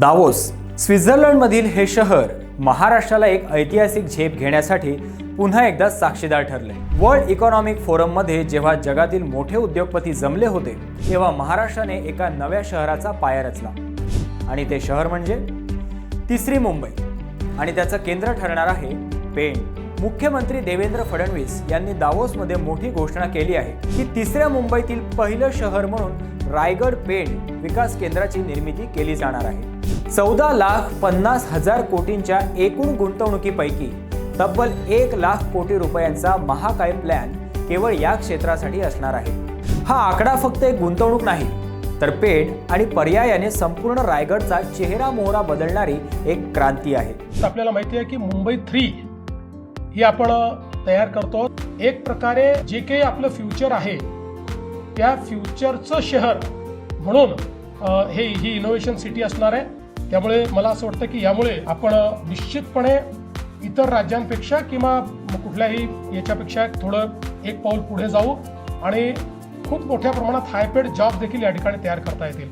Davos स्वित्झर्लंडमधील हे शहर महाराष्ट्राला एक ऐतिहासिक झेप घेण्यासाठी पुन्हा एकदा साक्षीदार ठरले. वर्ल्ड इकॉनॉमिक फोरममध्ये जेव्हा जगातील मोठे उद्योगपती जमले होते तेव्हा महाराष्ट्राने एका नव्या शहराचा पाया रचला. आणि ते शहर म्हणजे तिसरी मुंबई. आणि त्याचं केंद्र ठरणार आहे पेण. मुख्यमंत्री देवेंद्र फडणवीस यांनी दावोसमध्ये मोठी घोषणा केली आहे की तिसऱ्या मुंबईतील पहिलं शहर म्हणून रायगड पेण विकास केंद्राची निर्मिती केली जाणार आहे. चौदा लाख पन्नास हजार कोटींच्या एकूण गुंतवणुकीपैकी तब्बल एक लाख कोटी रुपयांचा महाकाय प्लॅन केवळ या क्षेत्रासाठी असणार आहे. हा आकडा फक्त एक गुंतवणूक नाही तर पेठ आणि पर्यायाने संपूर्ण रायगडचा चेहरा मोहरा बदलणारी एक क्रांती आहे. तर आपल्याला माहिती आहे की मुंबई थ्री ही आपण तयार करतो. एक प्रकारे जे काही आपलं फ्युचर आहे त्या फ्युचरचं शहर म्हणून हे ही इनोव्हेशन सिटी असणार आहे. त्यामुळे मला असं वाटतं की यामुळे आपण निश्चितपणे इतर राज्यांपेक्षा किंवा कुठल्याही याच्यापेक्षा थोडं एक पाऊल पुढे जाऊ आणि खूप मोठ्या प्रमाणात हायपेड जॉब देखील या ठिकाणी तयार करता येतील.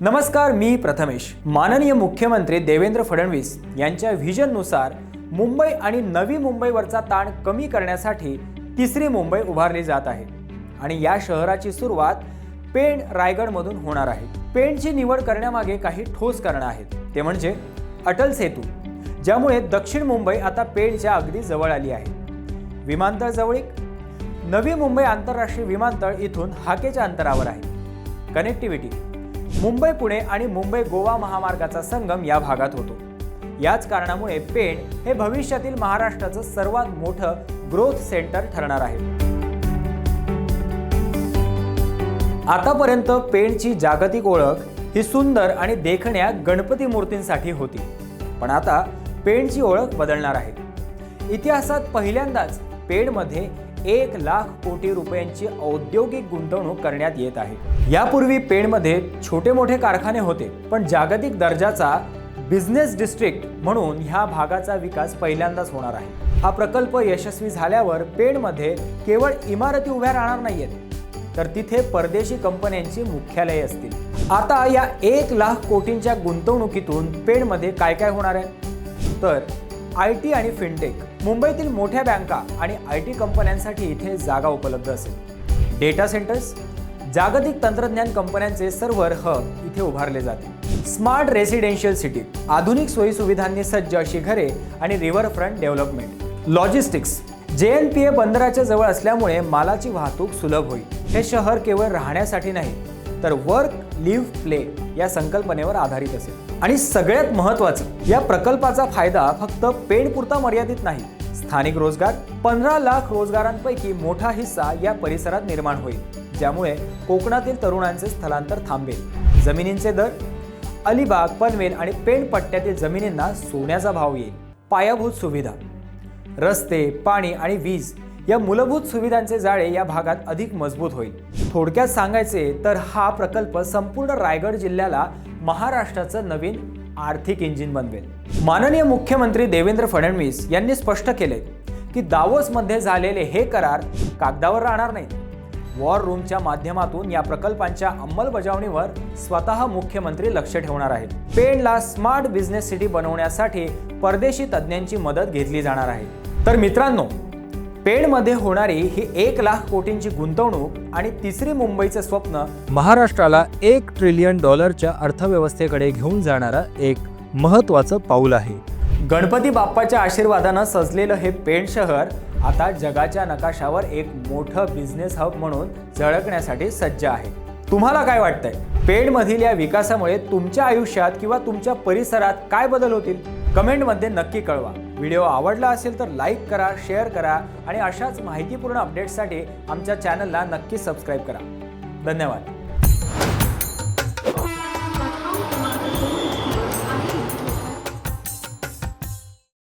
नमस्कार मी प्रथमेश. माननीय मुख्यमंत्री देवेंद्र फडणवीस यांच्या व्हिजननुसार मुंबई आणि नवी मुंबईवरचा ताण कमी करण्यासाठी तिसरी मुंबई उभारली जात आहे. आणि या शहराची सुरुवात पेण रायगडमधून होणार आहे. पेणची निवड करण्यामागे काही ठोस कारणं आहेत. ते म्हणजे अटल सेतू ज्यामुळे दक्षिण मुंबई आता पेणच्या अगदी जवळ आली आहे. विमानतळ जवळीक नवी मुंबई आंतरराष्ट्रीय विमानतळ इथून हाकेच्या अंतरावर आहे. कनेक्टिव्हिटी मुंबई पुणे आणि मुंबई गोवा महामार्गाचा संगम या भागात होतो. याच कारणामुळे पेण हे भविष्यातील महाराष्ट्राचं सर्वात मोठं ग्रोथ सेंटर ठरणार आहे. आतापर्यंत पेणची जागतिक ओळख ही सुंदर आणि देखण्या गणपती मूर्तींसाठी होती. पण आता पेणची ओळख बदलणार आहे. इतिहासात पहिल्यांदाच पेणमध्ये एक लाख कोटी रुपयांची औद्योगिक गुंतवणूक करण्यात येत आहे. यापूर्वी पेणमध्ये छोटे मोठे कारखाने होते पण जागतिक दर्जाचा बिझनेस डिस्ट्रिक्ट म्हणून ह्या भागाचा विकास पहिल्यांदाच होणार आहे. हा प्रकल्प यशस्वी झाल्यावर पेणमध्ये केवळ इमारती उभ्या राहणार नाहीयेत तर तिथे परदेशी कंपन्यांची मुख्यालये असतील. आता या एक लाख कोटींच्या गुंतवणुकीतून पेणमध्ये काय काय होणार आहे? तर आय टी आणि फिनटेक मुंबईतील मोठ्या बँका आणि आय टी कंपन्यांसाठी इथे जागा उपलब्ध असेल. डेटा सेंटर्स जागतिक तंत्रज्ञान कंपन्यांचे सर्व्हर हब इथे उभारले जातील. स्मार्ट रेसिडेन्शियल सिटी आधुनिक सोयीसुविधांनी सज्ज अशी घरे आणि riverfront development logistics. J N P A बंदराच्या जवळ असल्यामुळे मालाची वाहतूक सुलभ होईल. हे शहर केवळ राहण्यासाठी नाही तर वर्क लिव्ह प्ले या संकल्पनेवर आधारित असेल. आणि सगळ्यात महत्त्वाचं या प्रकल्पाचा फायदा फक्त पेणपुरता मर्यादित नाही स्थानिक रोजगार पंधरा लाख रोजगारांपैकी मोठा हिस्सा या परिसरात निर्माण होईल ज्यामुळे कोकणातील तरुणांचे स्थलांतर थांबेल. जमिनींचे दर अलिबाग पनवेल आणि पेण पट्ट्यातील जमिनींना सोन्याचा भाव येईल. पायाभूत सुविधा रस्ते पाणी आणि वीज या मूलभूत सुविधांचे जाळे या भागात अधिक मजबूत होईल. थोडक्यात सांगायचे तर हा प्रकल्प संपूर्ण रायगड जिल्ह्याला महाराष्ट्राचं नवीन आर्थिक इंजिन बनवेल. माननीय मुख्यमंत्री देवेंद्र फडणवीस यांनी स्पष्ट केले की दावोसमध्ये झालेले हे करार कागदावर राहणार नाहीत वॉर रूमच्या माध्यमातून या प्रकल्पांच्या अंमलबजावणीवर स्वतः मुख्यमंत्री लक्ष ठेवणार आहेत. पेणला स्मार्ट बिझनेस सिटी बनवण्यासाठी परदेशी तज्ज्ञांची मदत घेतली जाणार आहे. तर मित्रांनो पेणमध्ये होणारी ही एक लाख कोटींची गुंतवणूक आणि तिसरी मुंबईचं स्वप्न महाराष्ट्राला एक ट्रिलियन डॉलरच्या अर्थव्यवस्थेकडे घेऊन जाणारं एक महत्त्वाचं पाऊल आहे. गणपती बाप्पाच्या आशीर्वादानं सजलेलं हे पेण शहर आता जगाच्या नकाशावर एक मोठं बिझनेस हब म्हणून झळकण्यासाठी सज्ज आहे. तुम्हाला काय वाटतंय? पेणमधील या विकासामुळे तुमच्या आयुष्यात किंवा तुमच्या परिसरात काय बदल होतील? कमेंटमध्ये नक्की कळवा. व्हिडिओ आवडला असेल तर लाईक करा शेअर करा आणि अशाच माहितीपूर्ण अपडेट्ससाठी आमच्या चॅनलला नक्की सबस्क्राईब करा. धन्यवाद.